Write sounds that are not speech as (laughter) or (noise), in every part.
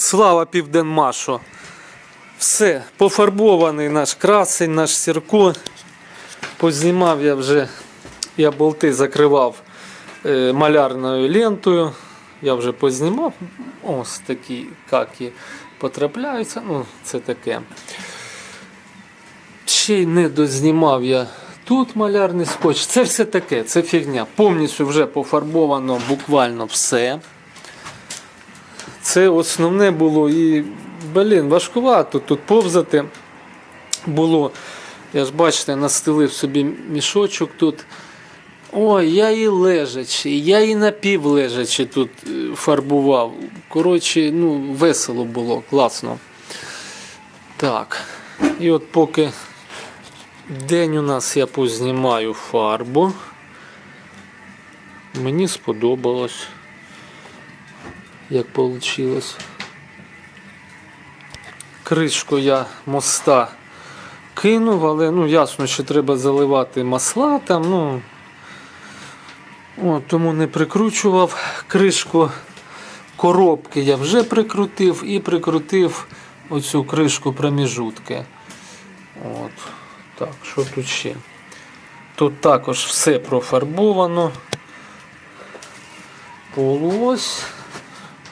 Слава Південмашу. Все, пофарбований наш красень, наш сірко. Познімав я вже, я болти закривав е, малярною лентою. Я вже познімав. Ось такі каки потрапляються. Ну, це таке. Ще й не дознімав я тут малярний скотч. Це все таке, це фігня. Повністю вже пофарбовано буквально все. Це основне було і, блін, важкувато тут повзати було. Я ж бачите, настелив собі мішочок тут. Ой, я і лежачи, я і напівлежачи тут е, фарбував. Коротше, ну, весело було, класно. Так. І от поки день у нас я познімаю фарбу. Мені сподобалось, як вийшло. Кришку я моста кинув, але ну, ясно, що треба заливати масла там. Ну, О, тому не прикручував кришку коробки я вже прикрутив і прикрутив оцю кришку проміжутки. От. Так, що тут ще? Тут також все профарбовано. Полуось.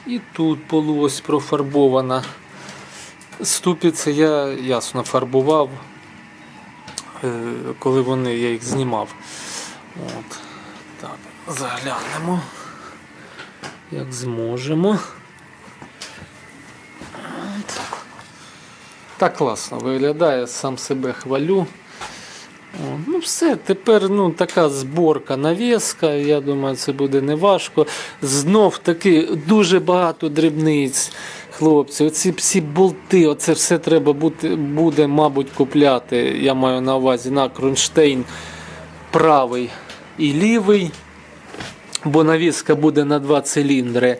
І тут полуось профарбована. Ступиці я ясно фарбував, е, коли вони, я їх знімав. От. Так, заглянемо, як зможемо. Так класно виглядає, сам себе хвалю. Ну все, тепер ну, така зборка навіска, я думаю, це буде неважко. Знов таки дуже багато дрібниць, хлопці. Оці всі болти, оце все треба бути, буде, мабуть, купляти. Я маю на увазі на кронштейн правий і лівий, бо навіска буде на два циліндри.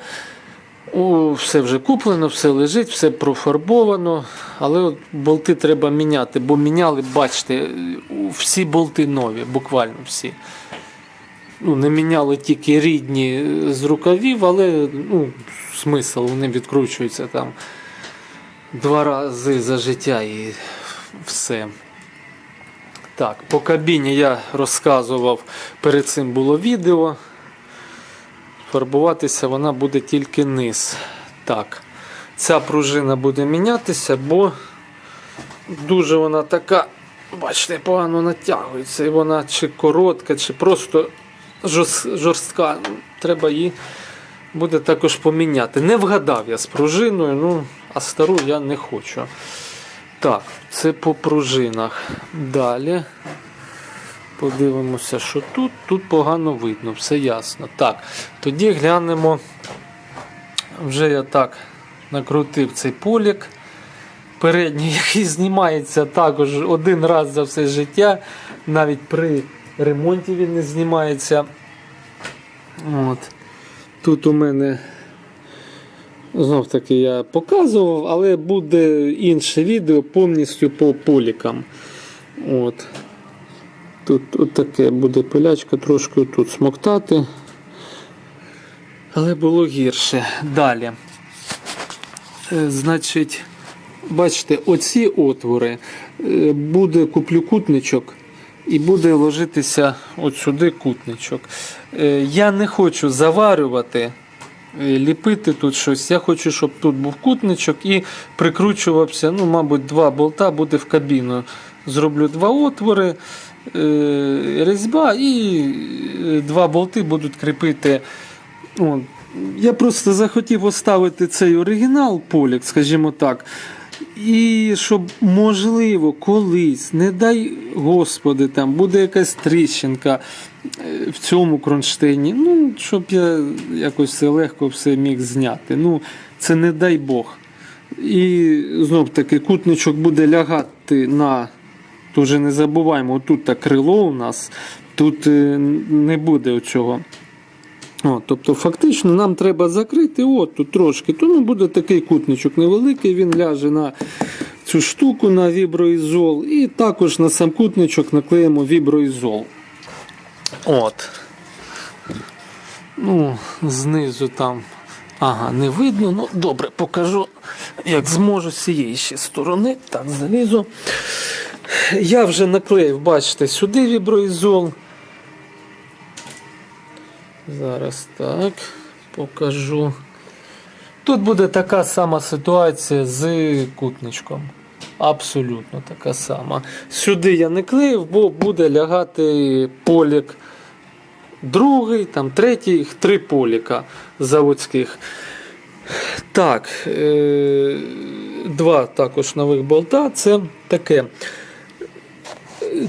О, все вже куплено, все лежить, все профарбовано, але от болти треба міняти, бо міняли, бачите, всі болти нові, буквально всі. Ну, не міняли тільки рідні з рукавів, але ну, смисл, вони відкручуються там два рази за життя і все. Так, по кабіні я розказував, перед цим було відео. Фарбуватися вона буде тільки низ. Так, ця пружина буде мінятися, бо дуже вона така, бачите, погано натягується. І вона чи коротка, чи просто жорстка. Треба її буде також поміняти. Не вгадав я з пружиною, ну, а стару я не хочу. Так, це по пружинах. Далі. Подивимося, що тут. Тут погано видно, все ясно. Так, тоді глянемо. Вже я так накрутив цей полік. Передній, (laughs) який знімається також один раз за все життя. Навіть при ремонті він не знімається. От. Тут у мене знов таки я показував, але буде інше відео повністю по полікам. От. Тут таке буде пилячка, трошки тут смоктати. Але було гірше. Далі. Е, Значить, бачите, оці отвори е, буде куплю кутничок і буде ложитися от сюди кутничок. Е, Я не хочу заварювати, ліпити тут щось. Я хочу, щоб тут був кутничок і прикручувався, ну, мабуть, два болта буде в кабіну. Зроблю два отвори, різьба і е, два болти будуть кріпити. Я просто захотів оставити цей оригінал полік, скажімо так. І щоб, можливо, колись, не дай Господи, там буде якась тріщинка е, в цьому кронштейні. Ну, щоб я якось це легко все міг зняти. Ну, це не дай Бог. І знов таки кутничок буде лягати на. Дуже не забуваємо, отут так крило у нас, тут е, не буде оцього. О, тобто, фактично нам треба закрити от тут трошки. Тому буде такий кутничок невеликий, він ляже на цю штуку на віброізол. І також на сам кутничок наклеїмо віброізол. От. Ну, знизу там Ага, не видно. Ну добре, покажу, як зможу з цієї ще сторони. Так, залізу. Я вже наклеїв, бачите, сюди віброізол. Зараз так, покажу. Тут буде така сама ситуація з кутничком. Абсолютно така сама. Сюди я не клеїв, бо буде лягати полік другий, там третій, три поліка заводських. Так, е- два також нових болта. Це таке.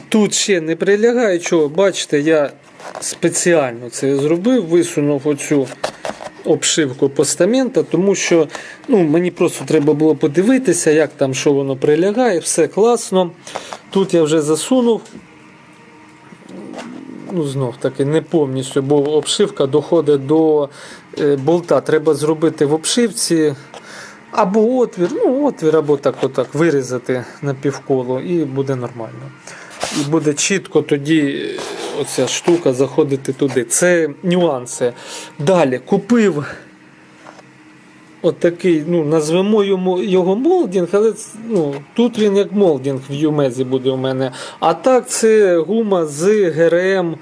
Тут ще не прилягає, чого, бачите, я спеціально це зробив, висунув оцю обшивку постамента, тому що ну, мені просто треба було подивитися, як там що воно прилягає, все класно. Тут я вже засунув. Ну, знов таки не повністю, бо обшивка доходить до е, болта. Треба зробити в обшивці або отвір, ну, отвір, або так отак вирізати на півколо, і буде нормально. І буде чітко тоді е, оця штука заходити туди. Це нюанси. Далі купив отакий, ну, назвемо йому його молдінг, але ну, тут він як молдінг в Юмезі буде у мене. А так це гума з ГРМ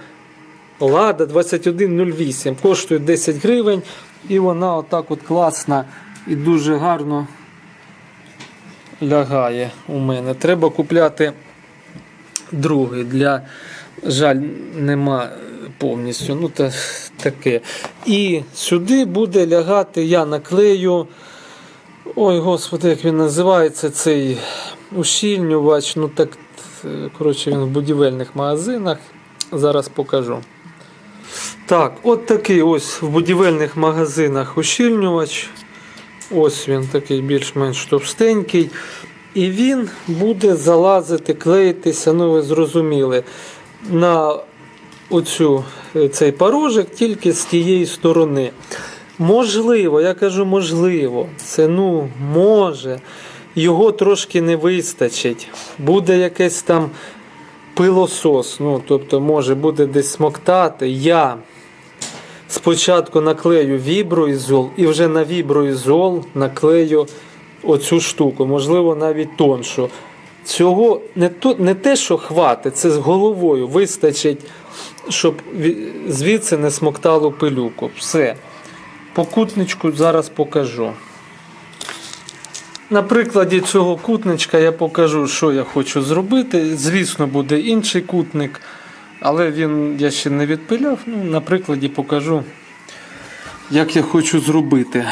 Лада 2108. Коштує 10 гривень. І вона отак от класна і дуже гарно лягає у мене. Треба купляти другий. Для жаль, нема повністю. Ну, та, таке. І сюди буде лягати, я наклею. Ой, господи, як він називається цей ущільнювач. Ну так, е, коротше, він в будівельних магазинах. Зараз покажу. Так, от такий ось в будівельних магазинах ущільнювач. Ось він такий більш-менш товстенький. І він буде залазити, клеїтися, ну ви зрозуміли, на оцю, е, цей порожик тільки з тієї сторони. Можливо, я кажу можливо, це ну може. Його трошки не вистачить. Буде якесь там пилосос. Ну, тобто, може буде десь смоктати. Я спочатку наклею віброізол і вже на віброізол наклею оцю штуку, можливо, навіть тоншу. Цього не, то, не те, що хватить, це з головою вистачить, щоб звідси не смоктало пилюку. Все. По кутничку зараз покажу. На прикладі цього кутничка я покажу, що я хочу зробити. Звісно, буде інший кутник, але він я ще не відпиляв. Ну, на прикладі покажу, як я хочу зробити.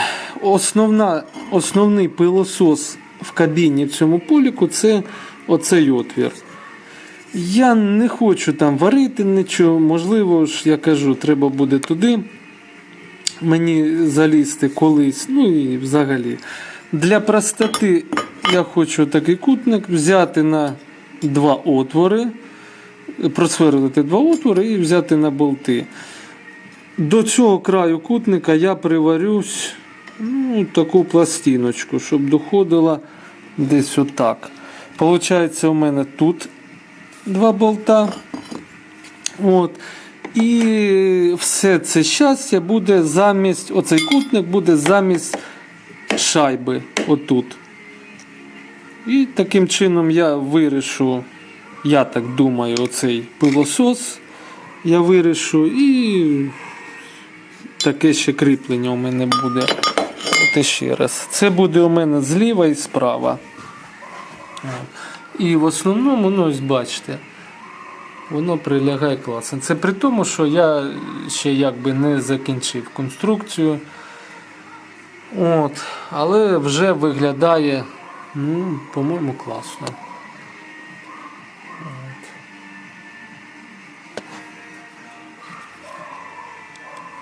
Основна, основний пилосос в кабіні в цьому поліку це оцей отвір. Я не хочу там варити нічого, можливо, ж я кажу, треба буде туди мені залізти колись. Ну і взагалі. Для простоти я хочу такий кутник взяти на два отвори, просверлити два отвори і взяти на болти. До цього краю кутника я приварюсь ну, таку пластиночку, щоб доходила десь отак. Получається, у мене тут два болта. От. І все це щастя буде замість, оцей кутник буде замість шайби отут. І таким чином я вирішу, я так думаю, оцей пилосос. Я вирішу і таке ще кріплення у мене буде. От ще раз. Це буде у мене зліва і справа. І в основному, ну ось бачите, воно прилягає класно. Це при тому, що я ще якби не закінчив конструкцію. От, але вже виглядає, ну, по-моєму, класно.